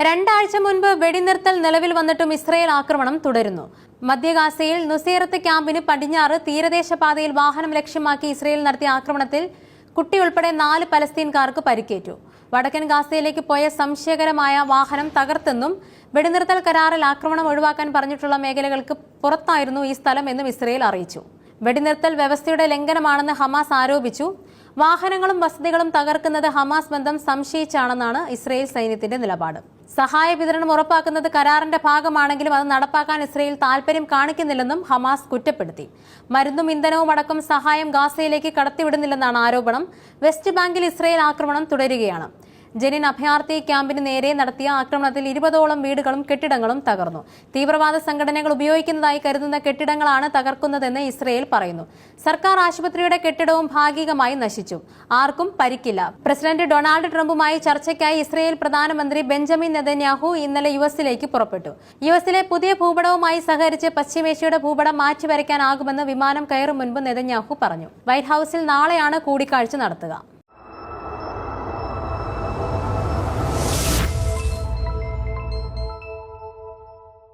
രണ്ടാഴ്ച മുൻപ് വെടിനിർത്തൽ നിലവിൽ വന്നിട്ടും ഇസ്രയേൽ ആക്രമണം തുടരുന്നു. മധ്യഗാസയിൽ നുസേറത്ത് ക്യാമ്പിന് പടിഞ്ഞാറ് തീരദേശ പാതയിൽ വാഹനം ലക്ഷ്യമാക്കി ഇസ്രയേൽ നടത്തിയ ആക്രമണത്തിൽ കുട്ടിയുൾപ്പെടെ നാല് പലസ്തീൻകാർക്ക് പരിക്കേറ്റു. വടക്കൻ ഗാസയിലേക്ക് പോയ സംശയകരമായ വാഹനം തകർത്തെന്നും വെടിനിർത്തൽ കരാറിൽ ആക്രമണം ഒഴിവാക്കാൻ പറഞ്ഞിട്ടുള്ള മേഖലകൾക്ക് പുറത്തായിരുന്നു ഈ സ്ഥലം എന്നും ഇസ്രയേൽ അറിയിച്ചു. വെടിനിർത്തൽ വ്യവസ്ഥയുടെ ലംഘനമാണെന്ന് ഹമാസ് ആരോപിച്ചു. വാഹനങ്ങളും വസതികളും തകർക്കുന്നത് ഹമാസ് ബന്ധം സംശയിച്ചാണെന്നാണ് ഇസ്രയേൽ സൈന്യത്തിന്റെ നിലപാട്. സഹായ വിതരണം ഉറപ്പാക്കുന്നത് കരാറിന്റെ ഭാഗമാണെങ്കിലും അത് നടപ്പാക്കാൻ ഇസ്രയേൽ താൽപര്യം കാണിക്കുന്നില്ലെന്നും ഹമാസ് കുറ്റപ്പെടുത്തി. മരുന്നും ഇന്ധനവും അടക്കം സഹായം ഗാസയിലേക്ക് കടത്തിവിടുന്നില്ലെന്നാണ് ആരോപണം. വെസ്റ്റ് ബാങ്കിൽ ഇസ്രയേൽ ആക്രമണം തുടരുകയാണ്. ജനിൻ അഭയാർത്ഥി ക്യാമ്പിന് നേരെ നടത്തിയ ആക്രമണത്തിൽ ഇരുപതോളം വീടുകളും കെട്ടിടങ്ങളും തകർന്നു. തീവ്രവാദ സംഘടനകൾ ഉപയോഗിക്കുന്നതായി കരുതുന്ന കെട്ടിടങ്ങളാണ് തകർക്കുന്നതെന്ന് ഇസ്രയേൽ പറയുന്നു. സർക്കാർ ആശുപത്രിയുടെ കെട്ടിടവും ഭാഗികമായി നശിച്ചു. ആർക്കും പരിക്കില്ല. പ്രസിഡന്റ് ഡൊണാൾഡ് ട്രംപുമായി ചർച്ചയ്ക്കായി ഇസ്രയേൽ പ്രധാനമന്ത്രി ബെഞ്ചമിൻ നെതന്യാഹു ഇന്നലെ യു എസിലേക്ക് പുറപ്പെട്ടു. യു എസിലെ പുതിയ ഭൂപടവുമായി സഹകരിച്ച് പശ്ചിമേഷ്യയുടെ ഭൂപടം മാറ്റിവരയ്ക്കാനാകുമെന്ന് വിമാനം കയറും മുൻപ് നെതന്യാഹു പറഞ്ഞു. വൈറ്റ് ഹൌസിൽ നാളെയാണ് കൂടിക്കാഴ്ച നടത്തുക.